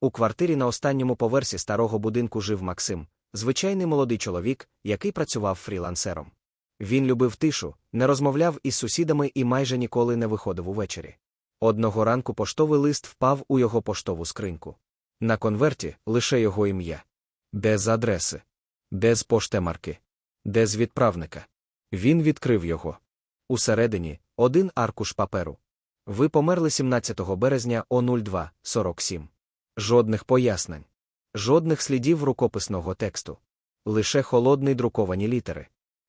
У квартирі на останньому поверсі старого будинку жив Максим, звичайний молодий чоловік, який працював фрілансером. Він любив тишу, не розмовляв із сусідами і майже ніколи не виходив увечері. Одного ранку поштовий лист впав у його поштову скриньку. На конверті лише його ім'я. Без адреси, без поштемарки, без відправника. Він відкрив його. Усередині один аркуш паперу. Ви померли 17 березня о 02.47. Жодних пояснень, жодних слідів рукописного тексту. Лише холодний друковані літери.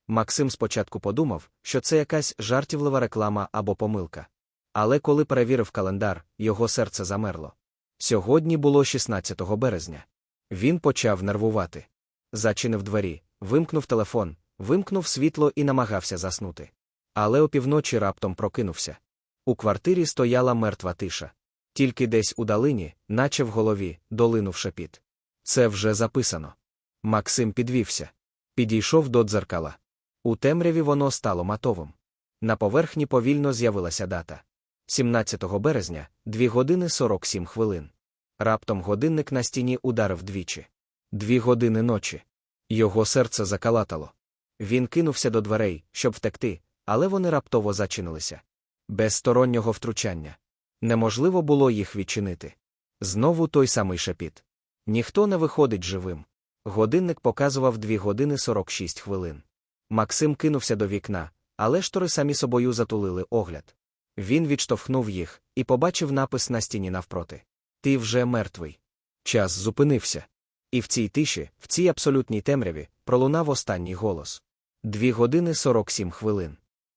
Максим спочатку подумав, що це якась жартівлива реклама або помилка. Але коли перевірив календар, його серце замерло. Сьогодні було 16 березня. Він почав нервувати. Зачинив двері, вимкнув телефон, вимкнув світло і намагався заснути. Але опівночі раптом прокинувся. У квартирі стояла мертва тиша. Тільки десь у далині, наче в голові, долинув шепіт. Це вже записано. Максим підвівся. Підійшов до дзеркала. У темряві воно стало матовим. На поверхні повільно з'явилася дата. 17 березня, 2 години 47 хвилин. Раптом годинник на стіні ударив двічі. Дві години ночі. Його серце закалатало. Він кинувся до дверей, щоб втекти, але вони раптово зачинилися. Без стороннього втручання. Неможливо було їх відчинити. Знову той самий шепіт. Ніхто не виходить живим. Годинник показував 2 години 46 хвилин. Максим кинувся до вікна, але штори самі собою затулили огляд. Він відштовхнув їх і побачив напис на стіні навпроти. Ти вже мертвий. Час зупинився. І в цій тиші, в цій абсолютній темряві, пролунав останній голос. Дві години 47 хвилин.